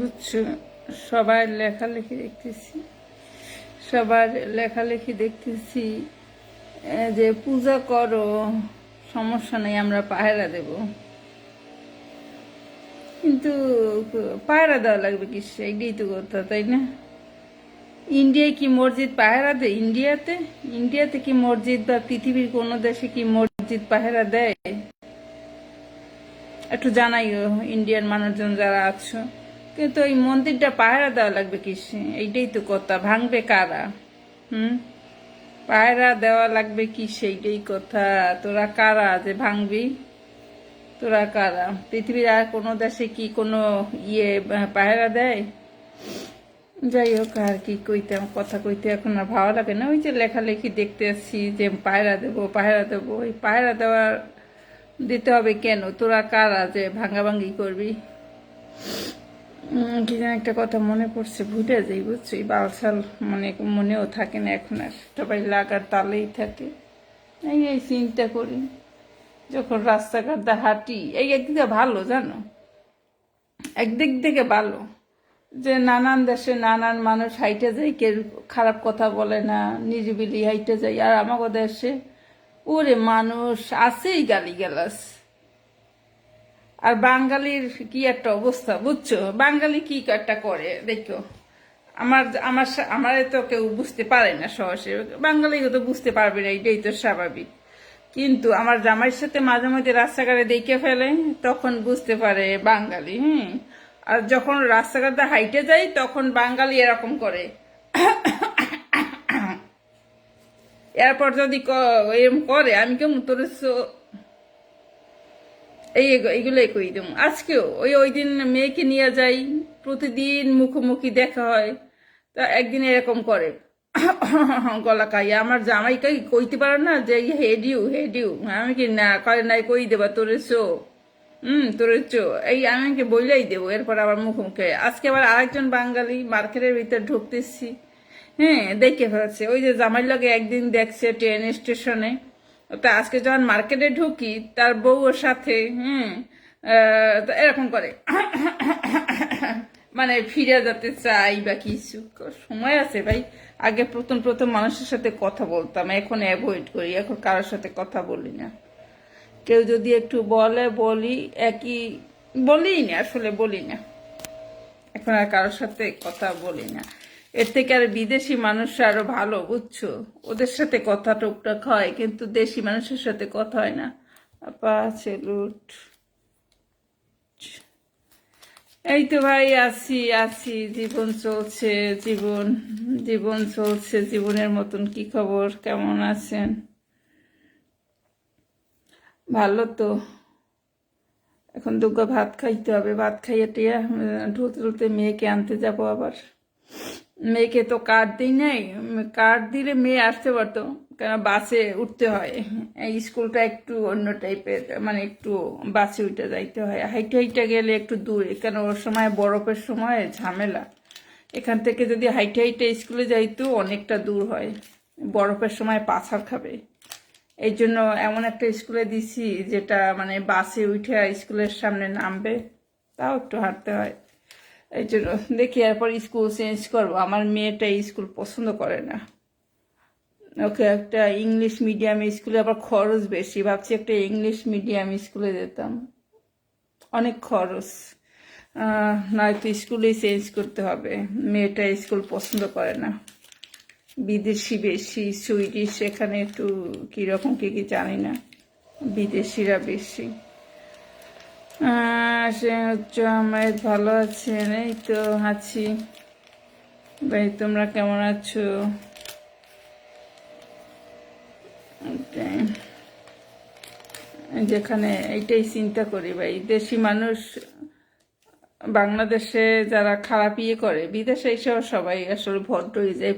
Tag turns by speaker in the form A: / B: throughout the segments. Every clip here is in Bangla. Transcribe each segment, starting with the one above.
A: বুঝছ? সবার লেখালেখি দেখতেছি। সবার লেখালেখি দেখতেছি যে পূজা করো, সমস্যা নেই, আমরা পায়রা দেব। কিন্তু পায়রা দেওয়া লাগবে কি এইটাই তো কথা, তাই না? ইন্ডিয়ায় কি মসজিদ পাহারা দেয়? ইন্ডিয়াতে? ইন্ডিয়াতে কি মসজিদ বা পৃথিবীর কোনো দেশে কি মসজিদ পাহারা দেয়? একটু জানাইও ইন্ডিয়ান মানুষজন যারা আছো। কিন্তু এই মন্দিরটা পাহারা দেওয়া লাগবে কিসে? এইটাই তো কথা। ভাঙবে কারা? হুম? পায়রা দেওয়া লাগবে কি সেইটাই কথা। তোরা কারা যে ভাঙবি? তোরা কারা? পৃথিবীর আর কোনো দেশে কি কোনো ইয়ে পায়রা দেয়? যাই হোক, আর কি কইতে, কথা কইতে এখন আর ভালো লাগে না। ওই যে লেখালেখি দেখতে আসছি যে পায়রা দেবো পায়রা দেবো। ওই পায়রা দেওয়ার দিতে হবে কেন? তোরা কারা যে ভাঙ্গাভাঙ্গি করবি? কি একটা কথা মনে পড়ছে, ভুলে যাই, বুঝছ? বালসাল মানে মনেও থাকে না এখন আর, সবাই লাগার তালেই থাকে। এই এই চিন্তা করি, যখন রাস্তাঘাট দিয়ে হাঁটি, এই একদিকে ভালো, জানো? একদিক থেকে ভালো, যে নানান দেশে নানান মানুষ হাইটে যায় কেউ খারাপ কথা বলে না, নিরিবিলি হাইটে যায় আর আমাকে দেশে ওরে মানুষ আছেই গালি গালাস আর বাঙালির কি একটা অবস্থা, বুঝছ? বাঙালি কি একটা করে, দেখো। আমার আমার আমারে তো কেউ বুঝতে পারে না সহসে। বাঙালি তো বুঝতে পারবে না, এটাই তো স্বাভাবিক। কিন্তু আমার জামাইয়ের সাথে মাঝে মাঝে রাস্তাঘাটে দেখে ফেলে, তখন বুঝতে পারে বাঙালি, হুম? আর যখন রাস্তাঘাটে হাইটে যাই, তখন বাঙালি এরকম করে। এরপর যদি এরম করে, আমি কেমন তোর এই এইগুলোই কই দেব আজকেও ওই ওই দিন মেয়েকে নিয়ে যাই, প্রতিদিন মুখোমুখি দেখা হয়, তা একদিন এরকম করে। গলা খাইয়া আমার জামাইকে কইতে পারে না যে হেড ইউ হেড ইউ আমি কি, না, কয়, নাই, কই দেবা, তোরে চো। হুম, তোরে চো। এই আমি আমাকে বইলাই দেবো, এরপর আবার মুখোমুখি আজকে আবার আরেকজন বাঙালি মার্কেটের ভিতরে ঢুকতেছি। হ্যাঁ দেখে ফেলছে। ওই যে জামাই লাগে একদিন দেখছে ট্রেন স্টেশনে তা আজকে যখন মার্কেটে ঢুকি, তার বউয়ের সাথে, হুম এরকম করে। মানে ফিরে যেতে চাই বা কিছু। সময় আছে ভাই। আগে প্রথম প্রথম মানুষের সাথে কথা বলতাম। এখন অ্যাভয়েড করি। এখন কারোর সাথে কথা বলি না। কেউ যদি একটু বলে, বলি, একই বলি না, আসলে বলি না। এখন আর কারোর সাথে কথা বলি না। এর থেকে আর বিদেশি মানুষরা আরও ভালো, বুঝছ? ওদের সাথে কথা টুকটাক হয়, কিন্তু দেশি মানুষের সাথে কথা হয় না। আপা সেলুট এই তো ভাই, আছি আছি। জীবন চলছে, জীবন জীবন চলছে, জীবনের মতন কি খবর? কেমন আছেন? ভালো তো। এখন দুগ্গা ভাত খাইতে হবে। ভাত খাইয়ে টিয়া ঢুলতে মেয়েকে আনতে যাব আবার। মেয়েকে তো কার্ড দিই নাই। কার্ড দিলে মেয়ে আসতে পারতো, কেন বাসে উঠতে হয়। স্কুলটা একটু অন্য টাইপের মানে একটু বাসে উঠে যাইতে হয়। হাইটে হাইটে গেলে একটু দূরে, কেন ওর সময় বরফের সময়, ঝামেলা। এখান থেকে যদি হাইটে হাইটে স্কুলে যাইতো, অনেকটা দূর হয়। বরফের সময় পাছার খাবে। এই জন্য এমন একটা স্কুলে দিছি, যেটা মানে বাসে উঠে স্কুলের সামনে নামবে, তাও একটু হাঁটতে হয়। এই জন্য দেখি এরপর স্কুল চেঞ্জ করব। আমার মেয়েটা স্কুল পছন্দ করে না। ওকে একটা ইংলিশ মিডিয়াম স্কুলে আবার খরচ বেশি। ভাবছি একটা ইংলিশ মিডিয়াম স্কুলে যেতাম। অনেক খরচ। নয়তো স্কুলেই চেঞ্জ করতে হবে। মেয়েটা স্কুল পছন্দ করে না। বিদেশি বেশি সুইডিশ এখানে একটু কীরকম কী কী জানি না। বিদেশিরা বেশি। সে হচ্ছে ভালো আছেন এই তো আছি। ভাই, তোমরা কেমন আছো? যেখানে এইটাই চিন্তা করি ভাই, দেশি মানুষ, বাংলাদেশে যারা খারাপ ইয়ে করে, বিদেশে এসেও সবাই আসলে ভদ্র হয়ে যায়।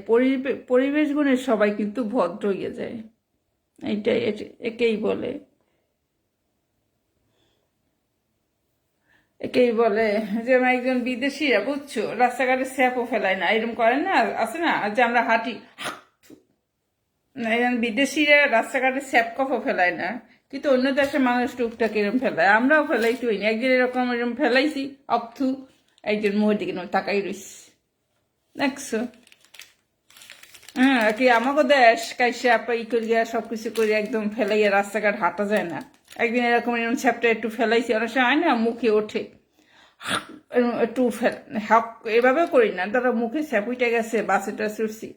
A: পরিবেশ গুণে সবাই কিন্তু ভদ্র হয়ে যায়। এইটাই একেই বলে। একেই বলে যে আমার একজন বিদেশিরা বুঝছ? রাস্তাঘাটে স্যাপও ফেলায় না এরকম করে না আছে না? যে আমরা হাঁটি না, এরকম বিদেশিরা রাস্তাঘাটে স্যাপ কফও ফেলায় না কিন্তু অন্য দেশের মানুষ টুকটাক এরকম ফেলায় আমরাও ফেলাই তুই একদিন এরকম এরকম ফেলাইছি অকথু একজন মুখের দিকে তাকাই রইছে। দেখছ? হ্যাঁ কি আমাকে দেশ কাইসে আপা ই করিয়া সব কিছু করে একদম ফেলাইয়া রাস্তাঘাট হাঁটা যায় না। একদিন এরকম এরকম ছ্যাপটা একটু ফেলাইছি, অনেক সময় হয় না, মুখে ওঠে। এরম একটু হাক এভাবে করি না। ধরো মুখে স্যাপুইটা গেছে, বাসে টাসে উঠছি।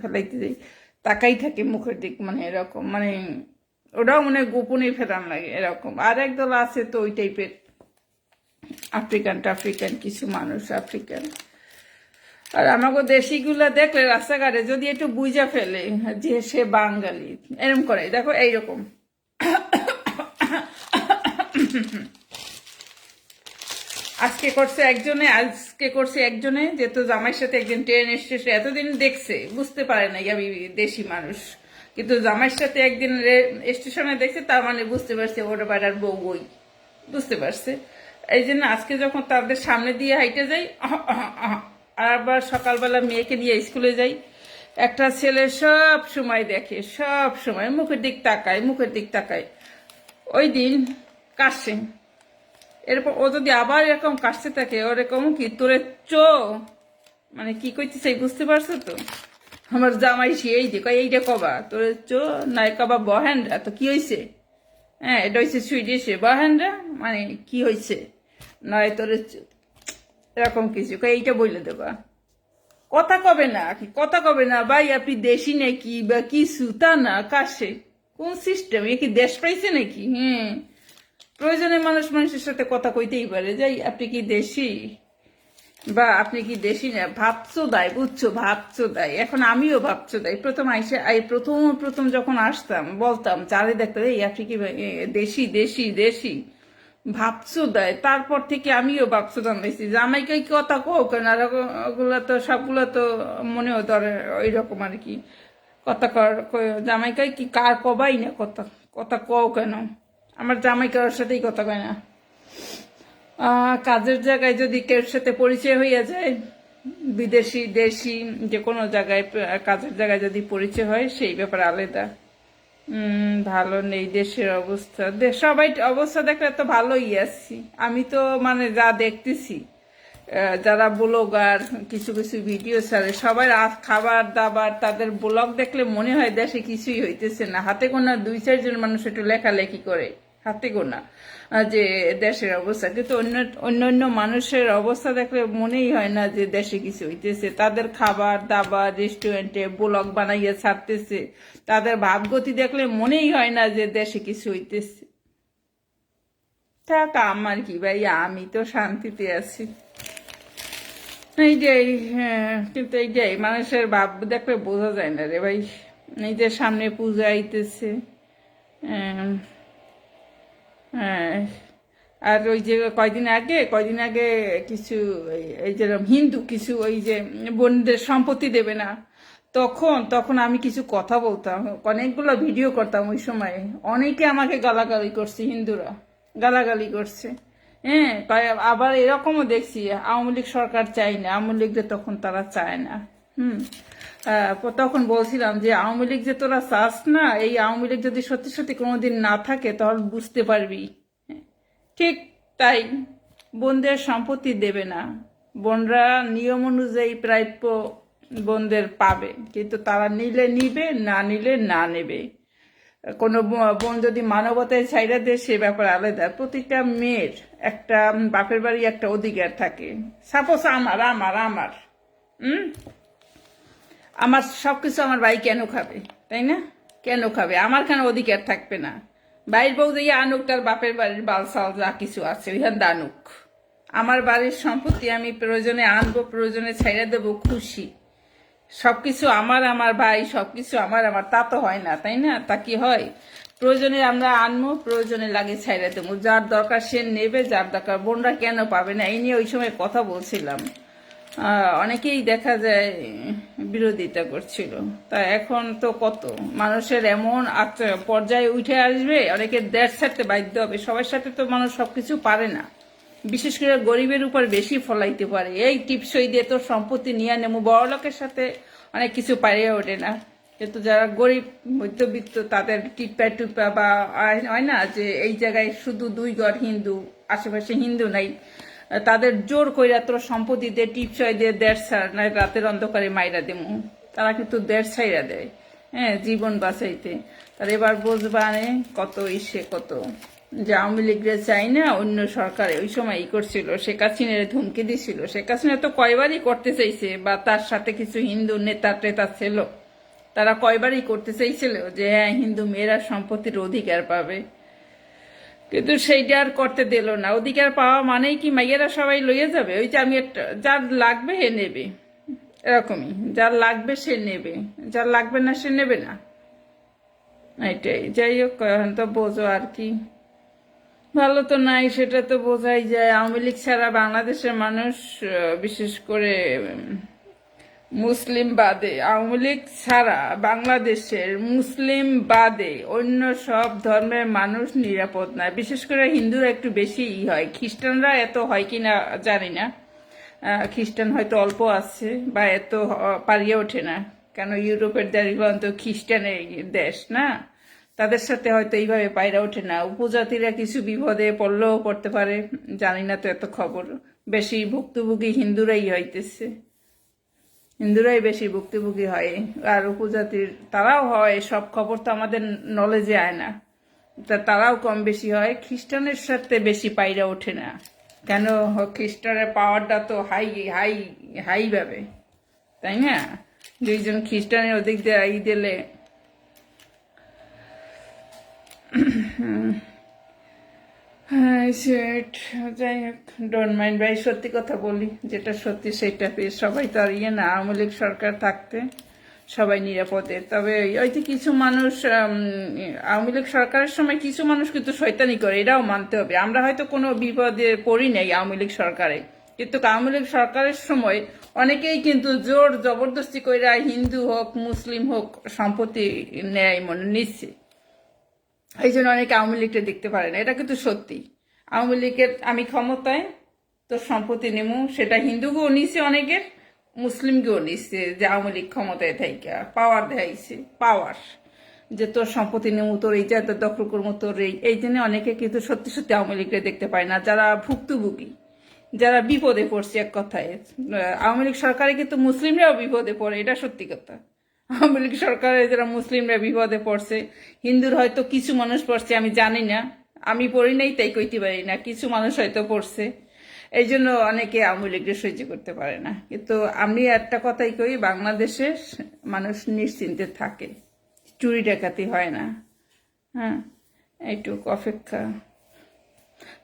A: ফেলাইতে যাই। তাকাই থাকে মুখের দিক মানে এরকম মানে ওটাও মানে গোপনে ফেরান লাগে, এরকম। আর একদল আছে তো ওই টাইপের আফ্রিকান টাফ্রিকান কিছু মানুষ আফ্রিকান আর আমাকে দেশিগুলা দেখলে রাস্তাঘাটে যদি একটু বুঝা ফেলে যে সে বাঙালি এরকম করে। দেখো এইরকম। আজকে করছে একজনে, আজকে করছে একজনে, যেহেতু জামাইয়ের সাথে একজন ট্রেন স্টেশন এতদিন দেখছে, বুঝতে পারে না আমি দেশি মানুষ। কিন্তু জামাইয়ের সাথে একদিন স্টেশনে দেখছে, তার মানে বুঝতে পারছে ওটা বাড়ার বউ বই। বুঝতে পারছে। এই জন্য আজকে যখন তাদের সামনে দিয়ে হাইটে যাই আর আবার সকালবেলা মেয়েকে নিয়ে স্কুলে যাই একটা ছেলে সব সময় দেখে, সব সময়। মুখের দিক তাকায়, মুখের দিক তাকায়। ওই দিন কাশে। এরপর ও যদি আবার এরকম কাশতে থাকে, ওরকম কি তোরে চো মানে কি কইতে চাই বুঝতে পারছ তো? আমার জামাই সে এই যে এইটা কবা? তোরে চো, নাই কবা, বহেনরা। তো কি হয়েছে হ্যাঁ এটা হয়েছে সুইডিশে। বহেনরা? মানে কি হয়েছে নয় তোরে। এরকম কিছু। এইটা বলে দেবা। কথা কবে না, কি কথা কবে না, ভাই, আপনি দেশি নাকি বা কিছু তা না, কাশে? কোন সিস্টেম এ কি দেশ পাইছে নাকি? হ্যাঁ। প্রয়োজনে মানুষ মানুষের সাথে কথা কইতেই পারে, যাই, আপনি কি দেশি? বা আপনি কি দেশি না? ভাবছ দায়, বুঝছ, ভাবছ দায়। এখন আমিও ভাবছ দায়। প্রথম আইসে আই প্রথম প্রথম যখন আসতাম, বলতাম চারে দেখতে, এই আপনি কি দেশি দেশি দেশি। ভাবছ দেয়। তারপর থেকে আমিও ভাবছ জানাইছি, জামাইকে কথা কো কেন আর ওগুলো তো সবগুলো তো মনেও ধরে ওই রকম আর কি। কথা কর জামাইকে কি কার কবাই না কথা কথা কও কেন? আমার জামাই কারোর সাথেই কথা কয় না। কাজের জায়গায় যদি কেউ সাথে পরিচয় হইয়া যায়, বিদেশি, দেশি, যে কোনো জায়গায় কাজের জায়গায় যদি পরিচয় হয়, সেই ব্যাপারে আলাদা। ভালো নেই দেশের অবস্থা। সবাই অবস্থা দেখলে তো ভালোই আছি। আমি তো মানে যা দেখতেছি যারা ব্লগার, কিছু কিছু ভিডিও ছাড়ে, সবাই খাবার দাবার, তাদের ব্লগ দেখলে মনে হয় দেশে কিছুই হইতেছে না। হাতে গোনা দুই, চারজন মানুষ একটু লেখালেখি করে, হাতে গোনা। যে দেশের অবস্থা। কিন্তু অন্য অন্য অন্য মানুষের অবস্থা দেখলে মনেই হয় না যে দেশে কিছু হইতেছে। তাদের খাবার, দাবার, রেস্টুরেন্টে ব্লগ বানাইয়া ছাড়তেছে। তাদের ভাবগতি দেখলে মনেই হয় না যে দেশে কিছু হইতেছে। থাক, আমার কি ভাই, আমি তো শান্তিতে আছি। এইটাই হ্যাঁ কিন্তু এইটাই মানুষের ভাব দেখলে বোঝা যায় না রে ভাই। নিজের সামনে পূজা আইতেছে হ্যাঁ। আর ওই যে কয়দিন আগে কয়দিন আগে কিছু এই- যেরকম হিন্দু কিছু ওই যে বোনদের সম্পত্তি দেবে না, তখন তখন আমি কিছু কথা বলতাম, অনেকগুলো ভিডিও করতাম ওই সময়। অনেকে আমাকে গালাগালি করছে, হিন্দুরা গালাগালি করছে। হ্যাঁ আবার এরকমও দেখছি, আওয়ামী লীগ সরকার চাই না, আওয়ামী লীগদের তখন তারা চায় না। হুম। তখন বলছিলাম যে আওয়ামী লীগ যে তোরা চাস না, এই আওয়ামী লীগ যদি সত্যি সত্যি কোনোদিন না থাকে, তাহলে বুঝতে পারবি। ঠিক তাই বোনদের সম্পত্তি দেবে না। বোনরা নিয়ম অনুযায়ী প্রাপ্য বোনদের পাবে, কিন্তু তারা নিলে নিবে, না নিলে না নেবে। কোনো বোন যদি মানবতায় ছাইরা দেয়, সে ব্যাপারে আলাদা। প্রতিটা মেয়ের একটা বাপের বাড়ি একটা অধিকার থাকে। সাপোজ আমার আমার আমার। হুম? আমার সব কিছু আমার ভাই কেন খাবে? তাই না? কেন খাবে? আমার কেন অধিকার থাকবে না? বাইর বউ যে আনুক, তার বাপের বাড়ির বালসাল যা কিছু আছে ওইখান দানুক আমার বাড়ির সম্পত্তি আমি প্রয়োজনে আনব, প্রয়োজনে ছেড়ে দেবো, খুশি। সবকিছু আমার আমার ভাই, সবকিছু আমার আমার। তা তো হয় না, তাই না? তা কি হয়? প্রয়োজনে আমরা আনব, প্রয়োজনে লাগে ছাইড়া দেবো। যার দরকার সে নেবে, যার দরকার বোনরা কেন পাবে না? এই নিয়ে ওই সময় কথা বলছিলাম। অনেকেই দেখা যায় বিরোধিতা করছিল। তা এখন তো কত? মানুষের এমন পর্যায়ে উঠে আসবে, অনেকে দেশ ছাড়তে বাধ্য হবে। সবার সাথে তো মানুষ সবকিছু পারে না। বিশেষ করে গরিবের উপর বেশি ফলাইতে পারে। এই টিপসই দিয়ে তো সম্পত্তি নিয়ে নেব বড় লোকের সাথে অনেক কিছু পারিয়ে ওঠে না। কিন্তু যারা গরিব, মধ্যবিত্ত, তাদের টিপা টুপা বা হয় না যে এই জায়গায় শুধু দুই ঘর হিন্দু, আশেপাশে হিন্দু নাই। তাদের জোর কইরা তোর সম্পত্তি দিয়ে টিপসই দিয়ে দেড় ছাড় না রাতের অন্ধকারে মাইরা দেমু। তারা কিন্তু দেড় ছাইরা দেয়। হ্যাঁ জীবন বাঁচাইতে। তার এবার বুঝবানে কত ইসে কত। যে আওয়ামী লীগরে চাই না, অন্য সরকারে। ওই সময় ই করছিল, শেখ হাসিনার ধুমকি দিছিল। শেখ হাসিনা তো কয়বারই করতে চাইছে, বা তার সাথে কিছু হিন্দু নেতা টেতা ছিল। তারা কয়বারই করতে চাইছিল যে হ্যাঁ হিন্দু মেয়েরা সম্পত্তির অধিকার পাবে। কিন্তু সেইটা আর করতে দিল না। অধিকার পাওয়া মানেই কি মাইয়েরা সবাই লইয়ে যাবে? ওই যে আমি যার লাগবে হে নেবে। এরকমই। যার লাগবে সে নেবে। যার লাগবে না সে নেবে না। এটাই। যাই হোক, এখন তো বোঝো আর কি। ভালো তো নাই, সেটা তো বোঝাই যায়। আওয়ামী লীগ ছাড়া বাংলাদেশের মানুষ বিশেষ করে মুসলিম বাদে, আওয়ামী লীগ ছাড়া বাংলাদেশের মুসলিম বাদে অন্য সব ধর্মের মানুষ নিরাপদ নয়। বিশেষ করে হিন্দুরা একটু বেশি ই হয়। খ্রিস্টানরা এত হয় কিনা জানি না। খ্রিস্টান হয়তো অল্প আছে বা এত পারিয়ে ওঠে না। কেন ইউরোপের দেশগুলো তো খ্রিস্টানের দেশ, না? তাদের সাথে হয়তো এইভাবে পায়রা ওঠে না। উপজাতিরা কিছু বিপদে পড়লেও পড়তে পারে। জানি না তো এত খবর। বেশি ভুক্তভোগী হিন্দুরাই হইতেছে। হিন্দুরাই বেশি ভুক্তভোগী হয় আর উপজাতির তারাও হয়, সব খবর তো আমাদের নলেজে আয় না। তা তারাও কম বেশি হয়, খ্রিস্টানের সাথে বেশি পায়রা ওঠে না। কেন? খ্রিস্টানের পাওয়ারটা তো হাই হাই হাই ভাবে। তাই না? দুইজন খ্রিস্টানের ওদিক দিয়ে দিলে সেট যাই হোক ডোন্ট মাইন্ড ভাই, সত্যি কথা বলি, যেটা সত্যি সেটা পেয়ে সবাই তো আর ইয়ে না, আওয়ামী লীগ সরকার থাকতে সবাই নিরাপদে। তবে ওই- যে কিছু মানুষ আওয়ামী লীগ সরকারের সময় কিছু মানুষ কিন্তু শয়তানি করে, এটাও মানতে হবে। আমরা হয়তো কোনো বিপদে পড়ি নাই আওয়ামী লীগ সরকারে। কিন্তু আওয়ামী লীগ সরকারের সময় অনেকেই কিন্তু জোর জবরদস্তি কইরা হিন্দু হোক, মুসলিম হোক সম্পত্তি নেয় মনে নিচ্ছে। এই জন্য অনেকে আওয়ামী লীগটা দেখতে পারে না। এটা কিন্তু সত্যি। আওয়ামী লীগের আমি ক্ষমতায়, তোর সম্পত্তি নেমু, সেটা হিন্দুকেও নিছে অনেকের মুসলিমকেও নিচ্ছে যে আওয়ামী লীগ ক্ষমতায় থাইকা পাওয়ার দেখাইছে পাওয়ার যে তোর সম্পত্তি নেমু, তোর এই জায়গা দখল করব, তোর এই এই জন্য অনেকে কিন্তু সত্যি সত্যি আওয়ামী লীগটা দেখতে পায় না। যারা ভুক্তভোগী, যারা বিপদে পড়ছে এক কথায়, আওয়ামী লীগ সরকারে কিন্তু মুসলিমরাও বিপদে পড়ে, এটা সত্যি কথা। আওয়ামী লীগ সরকারে যারা মুসলিমরা বিপদে পড়ছে, হিন্দুর হয়তো কিছু মানুষ পড়ছে, আমি জানি না। আমি পড়ি নাই, তাই কইতে পারি না। কিছু মানুষ হয়তো পড়ছে। এই জন্য অনেকে আওয়ামী লীগকে সহ্য করতে পারে না। কিন্তু আমি একটা কথাই কই বাংলাদেশে মানুষ নিশ্চিন্তে থাকে। চুরি ডাকাতি হয় না। হ্যাঁ এইটুক অপেক্ষা।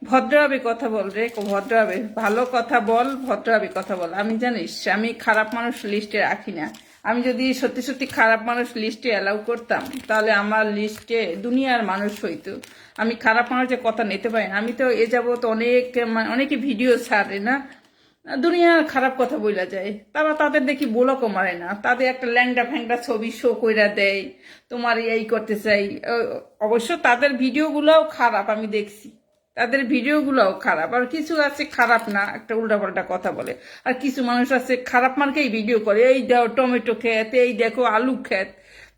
A: ভদ্রভাবে কথা বল রে, ভদ্রভাবে। ভালো কথা বল, ভদ্রভাবে কথা বল। আমি জানিস, আমি খারাপ মানুষ লিস্টে রাখি না। আমি যদি সত্যি সত্যি খারাপ মানুষ লিস্টে অ্যালাউ করতাম, তাহলে আমার লিস্টে দুনিয়ার মানুষ হইতো। আমি খারাপ মানুষের কথা নিতে পারি না। আমি তো এ যাবত অনেক মা- অনেকে ভিডিও ছাড়ে না। দুনিয়ার খারাপ কথা বইলা যায়। তারা তাদের দেখি বোলকও মারে না। তাদের একটা ল্যাংটা ফ্যাংটা ছবি শো কইরা দেয়। তোমার এই করতে চাই। অবশ্য তাদের ভিডিওগুলোও খারাপ আমি দেখছি। তাদের ভিডিওগুলোও খারাপ। আর কিছু আছে খারাপ না, একটা উল্টাপাল্টা কথা বলে। আর কিছু মানুষ আছে খারাপ মার্কেই ভিডিও করে, এই দাও টমেটো ক্ষেত, এই দেখো আলু ক্ষেত।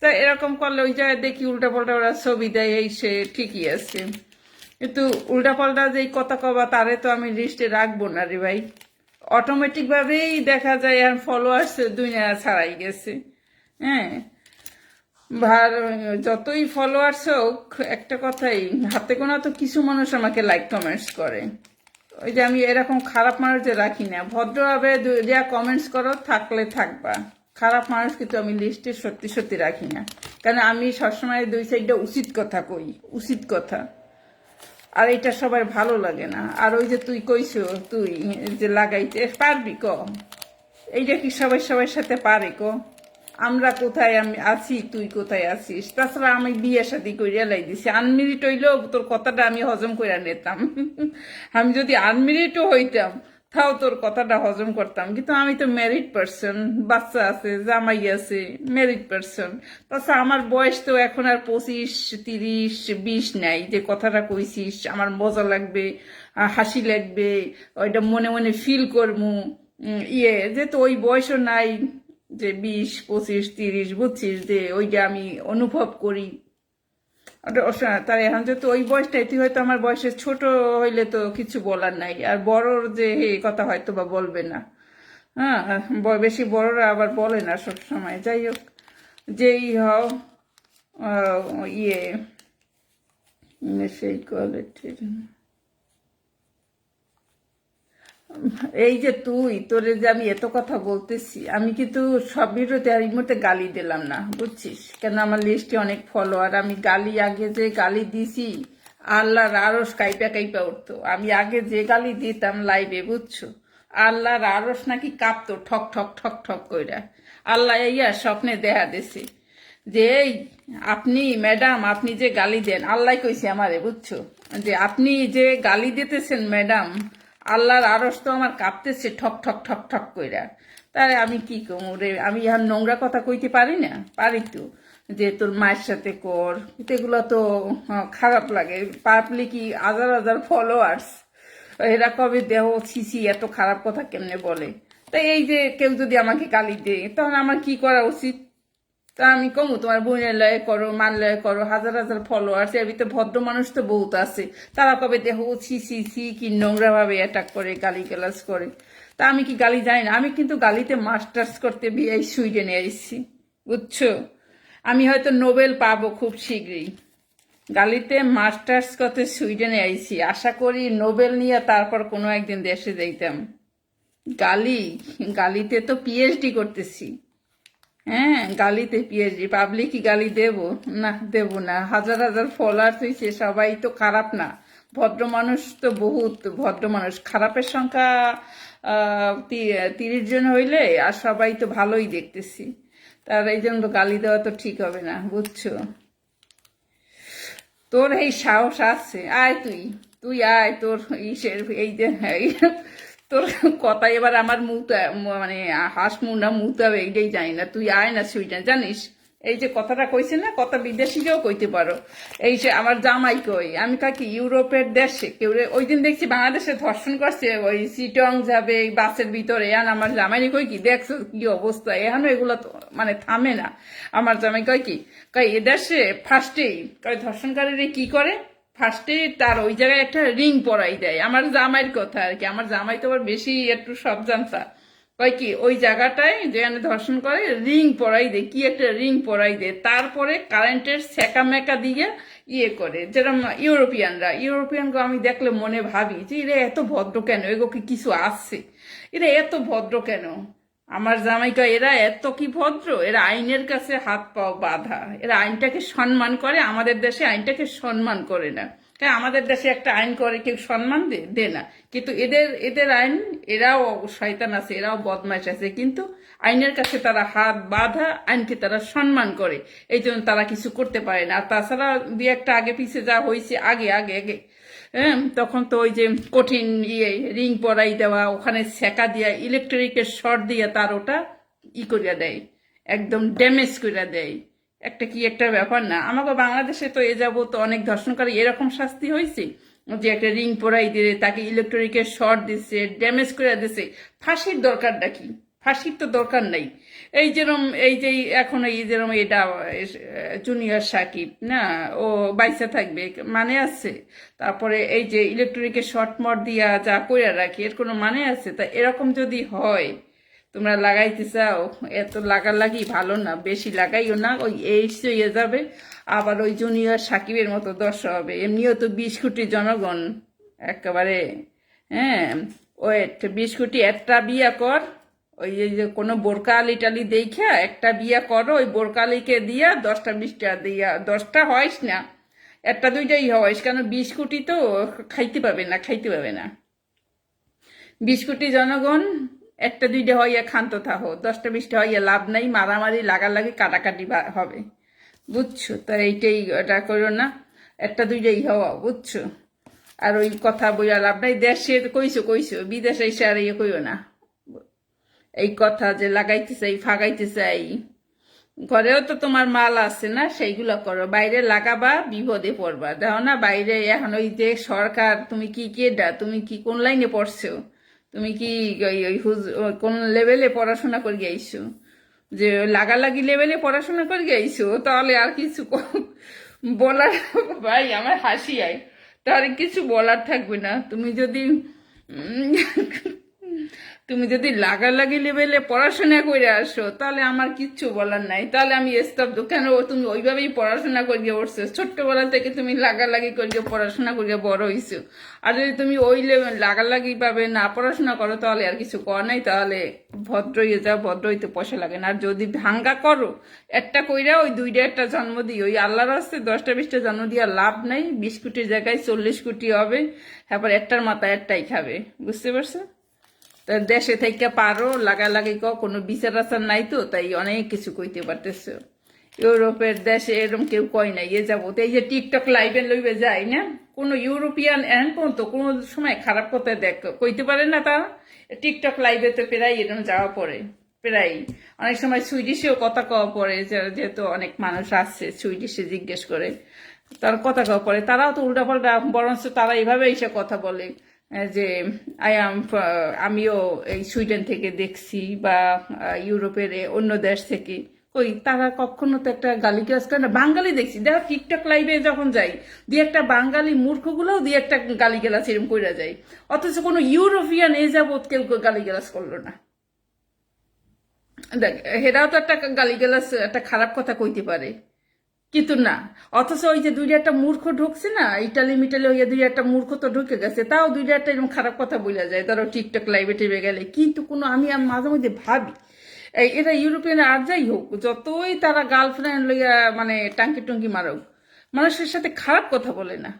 A: তা এরকম করলে ওই জায়গায় দেখি উল্টাপাল্টা ওরা ছবি দেয়, এই সে ঠিকই আছে। কিন্তু উল্টাপাল্টা যে কথা কবা তারে তো আমি লিস্টে রাখব না রে ভাই। অটোমেটিক ভাবেই দেখা যায় আর ফলোয়ার্স দুনিয়া ছাড়াই গেছে। হ্যাঁ? যতই ফলোয়ার্স হোক, একটা কথাই, হাতে গোনা তো কিছু মানুষ আমাকে লাইক কমেন্টস করে। ওই যে আমি এরকম খারাপ মানুষ যে রাখি না। ভদ্রভাবে যা কমেন্টস করো, থাকলে থাকবা। খারাপ মানুষ কিন্তু আমি লিস্টে সত্যি সত্যি রাখি না। কারণ আমি সবসময় দুই সাইডটা উচিত কথা কই, উচিত কথা। আর এটা সবার ভালো লাগে না। আর ওই যে তুই কইছো, তুই যে লাগাইতে পারবি ক? এইটা কি সবাই সবার সাথে পারে ক? আমরা কোথায় আমি আছি, তুই কোথায় আছিস? তাছাড়া আমি বিয়ে শাদি করিয়া লাই দিছি। আনমিরিট হইলেও তোর কথাটা আমি হজম করিয়া নিতাম। আমি যদি আনমিরিটও হইতাম, তাও তোর কথাটা হজম করতাম। কিন্তু আমি তো ম্যারিড পার্সন বাচ্চা আছে, জামাই আছে ম্যারিড পার্সন তাছাড়া আমার বয়স তো এখন আর পঁচিশ, তিরিশ, বিশ নাই। যে কথাটা কইছিস, আমার মজা লাগবে হাসি লাগবে, ওইটা মনে মনে ফিল করব ইয়ে যেহেতু ওই বয়সও নাই যে বিশ, পঁচিশ, তিরিশ বুঝছিস যে ওইটা আমি অনুভব করি। তার এখন যেহেতু ওই বয়সটাই তুই হয়তো আমার বয়সে ছোট হইলে তো কিছু বলার নাই। আর বড়র যে এই কথা হয়তো বা বলবে না। হ্যাঁ বেশি বড়রা আবার বলে না সব সময় যাই হোক, যেই হও ইয়ে সেই কোয়ালিটির এই যে তুই, তোরে যে আমি এত কথা বলতেছি, আমি কিন্তু সব ভিডিওতে আর এই মুহূর্তে গালি দিলাম না, বুঝছিস? কেন আমার লিস্টে অনেক ফলোয়ার আমি গালি আগে যে গালি দিছি, আল্লাহর আরস কাইপা কাইপা উঠতো। আমি আগে যে গালি দিতাম লাইভে বুঝছ? আল্লাহর আরস নাকি কাঁপতো ঠক ঠক ঠক ঠক কইরা। আল্লাহ ইয়া স্বপ্নে দেখা দিছে যে, এই, আপনি ম্যাডাম আপনি যে গালি দেন, আল্লাহ কইছে আমারে, বুঝছ? যে, আপনি যে গালি দিতেছেন ম্যাডাম আল্লাহর আড়স তো আমার কাঁপতেছে, ঠক ঠক ঠক ঠক কইরা। তারে আমি কি কমু রে? আমি ইহার নোংরা কথা কইতে পারি না? পারি তো। যে তোর মায়ের সাথে কর। এগুলো তো খারাপ লাগে। পাবলিকই হাজার হাজার ফলোয়ার্স এরা কবে দেহ ছিছি এত খারাপ কথা কেমনে বলে? তাই এই যে কেউ যদি আমাকে গালি দেয়, তখন আমার কি করা উচিত? তা আমি কমু, তোমার বোনের লয় করো মান লয় করো, হাজার হাজার ফলোয়ার্স এর ভিতরে ভদ্র মানুষ তো বহুত আছে। তারা কবে দেহ ছি ছি ছি, কি নোংরা ভাবে অ্যাটাক করে গালি গালাজ করে। তা আমি কি গালি জানি না, আমি কিন্তু গালিতে মাস্টার্স করতে বিয়ে সুইডেনে এসেছি বুঝছ? আমি হয়তো নোবেল পাবো খুব শীঘ্রই। গালিতে মাস্টার্স করতে সুইডেনে আইছি, আশা করি নোবেল নিয়ে তারপর কোনো একদিন দেশে যাইতাম। গালি, গালিতে তো পিএইচডি করতেছি। হ্যাঁ গালিতে পিএইচডি, পাবলিকই গালি দেব। না দেব না। হাজার হাজার ফলোয়ার্স হয়েছে সবাই তো খারাপ না। ভদ্র মানুষ তো বহুত, ভদ্র মানুষ। খারাপের সংখ্যা তিরিশ জন হইলে আর সবাই তো ভালোই দেখতেছি। তার এই জন্য গালি দেওয়া তো ঠিক হবে না, বুঝছ? তোর এই সাহস আছে। আয় তুই তুই আয় তোর ইসের এই যে তোর কথা এবার আমার মুতা মানে হাঁস মুন্ডা মুতাবে এইটাই জানি না। তুই আয় না সুইডেন জানিস? এই যে কথাটা কইছে না, কথা বিদেশিকেও কইতে পারো। এই যে আমার জামাই কই, আমি কাকি ইউরোপের দেশে। কেউ ওই দিন দেখছি বাংলাদেশে ধর্ষণ করছে, ওই সিটং যাবে, এই বাসের ভিতরে। এখন আমার জামাই কই কি, দেখছ কি অবস্থা? এখনও এগুলো মানে থামে না। আমার জামাই কয় কি, কয় এ দেশে ফার্স্টেই কয় ধর্ষণকারীরা কি করে? ফার্স্টে তার ওই জায়গায় একটা রিং পরাই দেয়। আমার জামাইয়ের কথা আর কি। আমার জামাই তো আবার বেশি একটু সব জানতা কয় কি, ওই জায়গাটায় যেখানে ধর্ষণ করে রিং পরাই দেয়। কি একটা রিং পরাই দেয়। তারপরে কারেন্টের সেকা মেকা দিয়ে ইয়ে করে। যেরকম ইউরোপিয়ানরা। ইউরোপিয়ানকে আমি দেখলে মনে ভাবি যে, এরা এত ভদ্র কেন? এগো কি কিছু আসছে এরা এত ভদ্র কেন? আমার জামাইকা, এরা এত কি ভদ্র? এরা আইনের কাছে হাত পাও বাধা। এরা আইনটাকে সম্মান করে, আমাদের দেশে আইনটাকে সম্মান করে না। হ্যাঁ আমাদের দেশে একটা আইন করে, কেউ সম্মান দে দে না। কিন্তু এদের এদের আইন, এরাও শয়তান আছে, এরাও বদমাইশ আছে। কিন্তু আইনের কাছে তারা হাত বাঁধা, আইনকে তারা সম্মান করে। এই জন্য তারা কিছু করতে পারে না। আর তাছাড়া দুই একটা আগে পিছে যা হয়েছে আগে আগে আগে। হ্যাঁ তখন তো ওই যে কঠিন ইয়ে রিং পরাই দেওয়া, ওখানে সেকা দিয়া ইলেকট্রিকের শর্ট দিয়ে তার ওটা ই করিয়া দেয়, একদম ড্যামেজ করিয়া দেয়। একটা কি একটা ব্যাপার না। আমাকে বাংলাদেশে তো এ যাব তো অনেক ধর্ষণকারী এরকম শাস্তি হয়েছে যে একটা রিং পরাই দিয়ে তাকে ইলেকট্রিকের শর্ট দিচ্ছে ড্যামেজ করে দিচ্ছে ফাঁসির দরকারটা কি? ফাঁসির তো দরকার নাই। এই যেরম, এই যে এখন এই যেরম এটা জুনিয়র সাকিব, না? ও বাইসা থাকবে মানে আছে। তারপরে এই যে ইলেকট্রিকের শর্ট মট দিয়া যা কইরা রাখি, এর কোনো মানে আছে? তা এরকম যদি হয়, তোমরা লাগাইতে চাও, এত লাগালাগি ভালো না, বেশি লাগাইও না, ওই এইস হয়ে যাবে। আবার ওই জুনিয়র সাকিবের মতো দশ হবে। এমনিও তো বিশ কোটি জনগণ, একেবারে হ্যাঁ? ওয়েট, বিশ কোটি একটা বিয়া কর ওই যে কোনো বোরকালি টালি দেখা একটা বিয়া করো, ওই বোরকালিকে দিয়া দশটা বিশটা দিয়া, দশটা হয়স না। একটা দুইটাই হয়স, কেন বিশ কোটি তো খাইতে পাবে না, খাইতে পাবে না। বিশ কোটি জনগণ, একটা দুইটা হইয়া ক্ষান্ত থাকো দশটা বিশটা হইয়া লাভ নাই, মারামারি লাগালাগি কাটাকাটি হবে। বুঝছ? তা এইটাই এটা করো না, একটা দুইটাই হওয়া বুঝছ? আর ওই কথা বইয়া লাভ নাই, দেশে কইছো কইছো, বিদেশে এসে আর ইয়ে কইও না। এই কথা যে লাগাইতে চাই ফাগাইতে চাই ঘরেও তো তোমার মাল আছে না, সেইগুলো করো। বাইরে লাগাবা, বিপদে পড়বা। দেখো না, বাইরে এখন ওই যে সরকার, তুমি কি কেডা, তুমি কি কোন লাইনে পড়ছো? তুমি কি ওই ওই কোন লেভেলে পড়াশোনা করে গেছো যে লাগালাগি লেভেলে পড়াশোনা করে গেছো তাহলে আর কিছু বলার ভাই, আমার হাসি আয়। তার কিছু বলার থাকবে না। তুমি যদি তুমি যদি লাগালাগি লেভেলে পড়াশোনা করে আসো, তাহলে আমার কিচ্ছু বলার নাই। তাহলে আমি স্তব্ধ। কেন তুমি ওইভাবেই পড়াশোনা করিয়ে উঠছো ছোট্টবেলা থেকে তুমি লাগালাগি করিয়ে পড়াশোনা করিয়ে বড় হইছো। আর যদি তুমি ওই লেভেল লাগালাগি ভাবে না পড়াশোনা করো, তাহলে আর কিছু কর নাই। তাহলে ভদ্র হয়ে যাও, ভদ্র হইতে পয়সা লাগে না। আর যদি ভাঙ্গা করো, একটা কইরা ওই দুইটা একটা জন্ম দিই ওই আল্লাহর আসতে দশটা বিশটা জন্ম দিয়া লাভ নাই। বিশ কোটির জায়গায় চল্লিশ কোটি হবে। তারপর একটার মাথায় একটাই খাবে। বুঝতে পারছ? দেশে থেকে পারো, লাগালাগি ক কোনো বিচার আচার নাই তো, তাই অনেক কিছু কইতে পারতেছো। ইউরোপের দেশে এরকম কেউ কয় নাই, এ যাব। এই যে টিকটক লাইভে লইবে যায় না, কোনো ইউরোপিয়ান এখন পর্যন্ত কোনো সময় খারাপ কথা দেখ, কইতে পারে না তারা। টিকটক লাইভে তো প্রায় এরকম যাওয়া পড়ে, প্রায়। অনেক সময় সুইডিশেও কথা কওয়া পড়ে যেহেতু অনেক মানুষ আসছে সুইডিশে জিজ্ঞেস করে, তার কথা কওয়া পড়ে। তারাও তো উল্টাপাল্টা, বরঞ্চ তারা এইভাবে এসে কথা বলে। যে আই আম আমিও এই সুইডেন থেকে দেখছি বা ইউরোপের অন্য দেশ থেকে। ওই তারা কখনো তো একটা গালি গাছ করে না, বাঙালি দেখছি। দেখো টিকটক লাইভে যখন যাই, দুই একটা বাঙালি মূর্খগুলোও দুই একটা গালি গেলাস এরকম করে যায়। অথচ কোনো ইউরোপিয়ান এ যাবৎ কেউ গালি গেলাস করল না। দেখ, হেরাও তো একটা গালিগালাজ, একটা খারাপ কথা কইতে পারে। কিন্তু না। অথচ ওই যে দুইটা একটা মূর্খ ঢুকছে না, ইটালি মিটালি হইয়া দুই একটা মূর্খ তো ঢুকে গেছে, তাও দুইটা একটা এরকম খারাপ কথা বলা যায়। ধরো টিকটক লাইভে টেবে গেলে। কিন্তু কোনো আমি মাঝে মধ্যে ভাবি এটা ইউরোপিয়ান আর যাই হোক, যতই তারা গার্লফ্রেন্ড লইয়া মানে টাঙ্কি টুঙ্কি মারুক, মানুষের সাথে খারাপ কথা বলে না।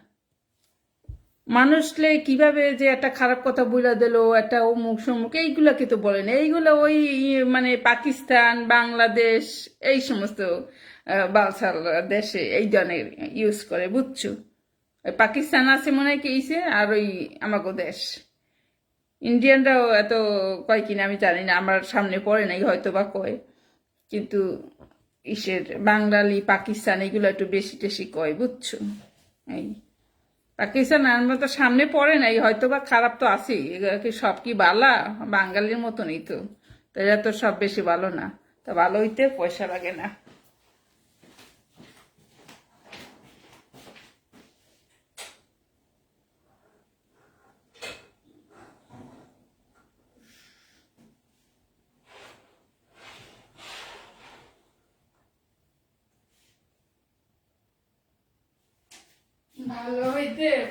A: মানুষলে কীভাবে যে একটা খারাপ কথা বইলা দিল, একটা অমুক সমুক, এইগুলাকে তো বলে না। এইগুলো ওই মানে পাকিস্তান, বাংলাদেশ, এই সমস্ত দেশে এই ধরনের ইউজ করে, বুঝছ? ওই পাকিস্তান আছে মনে হয় কেইছে আর ওই আমাকে দেশ। ইন্ডিয়ানরাও এত কয় কিনা আমি জানি না, আমার সামনে পড়ে নাই হয়তো বা কয়। কিন্তু ইসের বাঙালি, পাকিস্তান, এগুলো একটু বেশি টেশি কয়, বুঝছ? এই পাকিস্তান আমরা তো সামনে পড়ে নাই হয়তো বা খারাপ তো আছেই। এগুলো কি সব কি বালা? বাঙালির মতনই তো। তো এরা তো সব বেশি ভালো না। তা ভালো হইতে পয়সা লাগে না।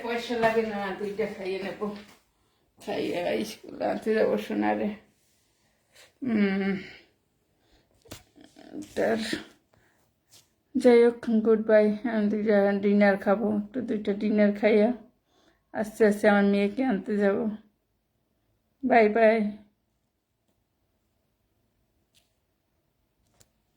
A: পয়সা লাগে না, দুইটা খাইয়ে স্কুল আনতে যাব তার যাই হোক গুড বাই আমি দুইটা ডিনার খাব। একটু দুইটা ডিনার খাইয়া আস্তে আস্তে আমার মেয়েকে আনতে যাব। Bye bye